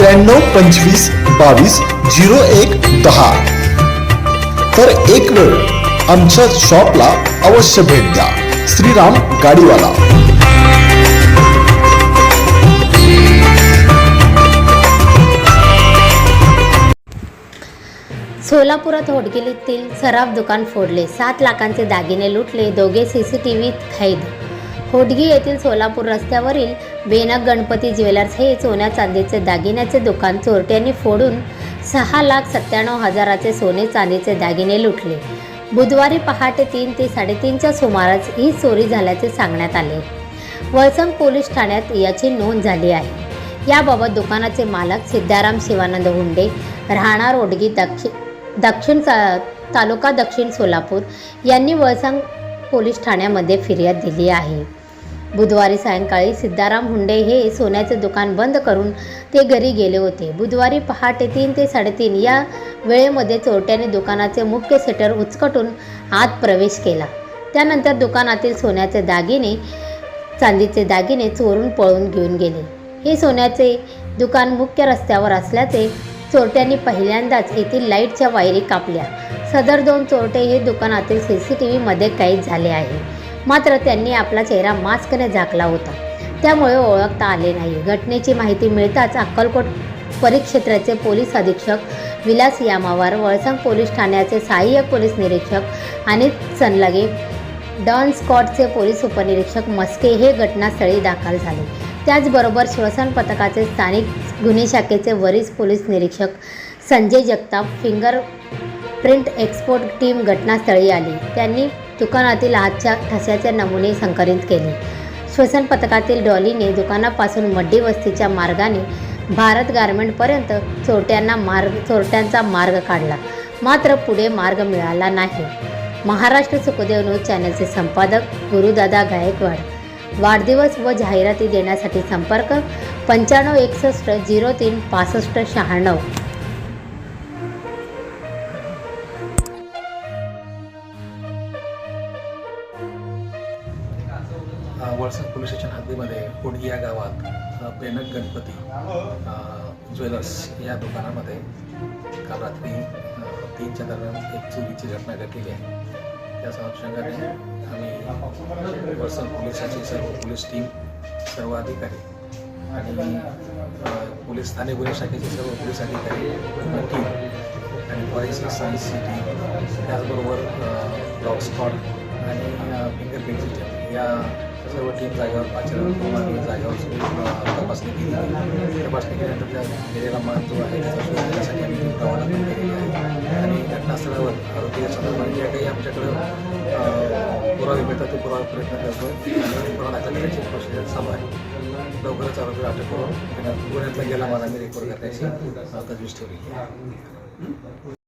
त्र्याण्णव पंचवीस बावीस झिरो एक दहा. तर एक वेळ आमच्या शॉपला अवश्य भेट द्या. श्रीराम गाडीवाला. सोलापुरात होडगिलीतील सराफ दुकान फोडले. सात लाखांचे दागिने लुटले. दोघे सीसीटीव्हीत कैद होडगी येथील सोलापूर रस्त्यावरील बेनक गणपती ज्वेलर्स हे सोन्या चांदीचे दागिन्याचे दुकान चोरट्यांनी फोडून सहा लाख सत्त्याण्णव हजाराचे सोने चांदीचे दागिने लुटले. बुधवारी पहाटे तीन ते साडेतीनच्या सुमारास ही चोरी झाल्याचे सांगण्यात आले. वळसंग पोलीस ठाण्यात याची नोंद झाली आहे. याबाबत दुकानाचे मालक सिद्धाराम शिवानंद हुंडे राहणार ओडगी दक्षि दक्षिण तालुका दक्षिण सोलापूर यांनी वळसंग पोलीस ठाण्यामध्ये फिर्याद दिली आहे. बुधवारी सायंकाळी सिद्धाराम हुंडे हे सोन्याचे दुकान बंद करून ते घरी गेले होते. बुधवारी पहाटे तीन ते साडेतीन या वेळेमध्ये चोरट्याने दुकानाचे मुख्य सेटर उचकटून आत प्रवेश केला. त्यानंतर दुकानातील सोन्याचे दागिने चांदीचे दागिने चोरून पळून घेऊन गेले. हे सोन्याचे दुकान मुख्य रस्त्यावर असल्याचे चोरट्यांनी पहिल्यांदाच येथील लाईटच्या वायरी कापल्या. सदर दोन चोरटे हे दुकानातील सी सी टी व्हीमध्ये कैद झाले आहे मात्र त्यांनी आपला चेहरा मास्कने झाकला होता. त्यामुळे ओळखता आले नाही. घटनेची माहिती मिळताच अक्कलकोट परिक्षेत्राचे पोलीस अधीक्षक विलास यामावार वळसंग पोलीस ठाण्याचे सहाय्यक पोलीस निरीक्षक अनित सनलगे डॉन स्कॉटचे पोलीस उपनिरीक्षक मस्के हे घटनास्थळी दाखल झाले. त्याचबरोबर श्वसन पथकाचे स्थानिक गुन्हे शाखेचे वरिष्ठ पोलीस निरीक्षक Sanjay Jagtap finger print expert team घटनास्थळी आली. त्यांनी दुकानातील हातच्या ठस्याचे नमुने संकलित केले. श्वसन पथकातील डॉलीने दुकानापासून मड्डी वस्तीच्या मार्गाने भारत गारमेंटपर्यंत चोरट्यांना मार्ग चोरट्यांचा मार्ग काढला. मात्र पुढे मार्ग मिळाला नाही. महाराष्ट्र सुखदेव न्यूज चॅनलचे संपादक गुरुदादा गायकवाड. वाढदिवस व जाहिराती देण्यासाठी संपर्क पंच्याण्णव एकसष्ट झिरो तीन पासष्ट शहाण्णव. अ, वळसंग पोलीस स्टेशन हद्दीमध्ये कोडगी या गावात प्रेनक गणपती ज्वेलर्स या दुकानामध्ये काल रात्री तीनच्या दरम्यान एक चोरीची घटना घडलेली आहे. त्या अनुषंगाने आम्ही वळसंग पोलिसाची सर्व पोलीस टीम सर्व अधिकारी आणि पोलीस स्थानिक गुन्हे शाखेचे सर्व पोलीस अधिकारी टीम आणि फॉरेन्सिक सायन्सची टीम त्याचबरोबर डॉग स्कॉट आणि फिंगरप्रिंटची टीम या सर्व टीम जागेवर पाचर जागेवर सगळी, तपासणी केली तपासणी केल्यानंतर त्या गेलेला माल जो आहे त्याचा शोध आम्ही टीम रवाना केलेली आहे. आणि घटनास्थळावर आरोग्य संदर्भात जे काही आमच्याकडं अ, पुरावे मिळतात ते पुरावे प्रयत्न करतो आणि पुरावा दाखल करण्याची प्रोसिजर चालू आहे. लवकरच आरोग्य अटक करून गुन्ह्यातला गेला माल आम्ही रिकवर करण्याची अ, तजवीज ठेवलेली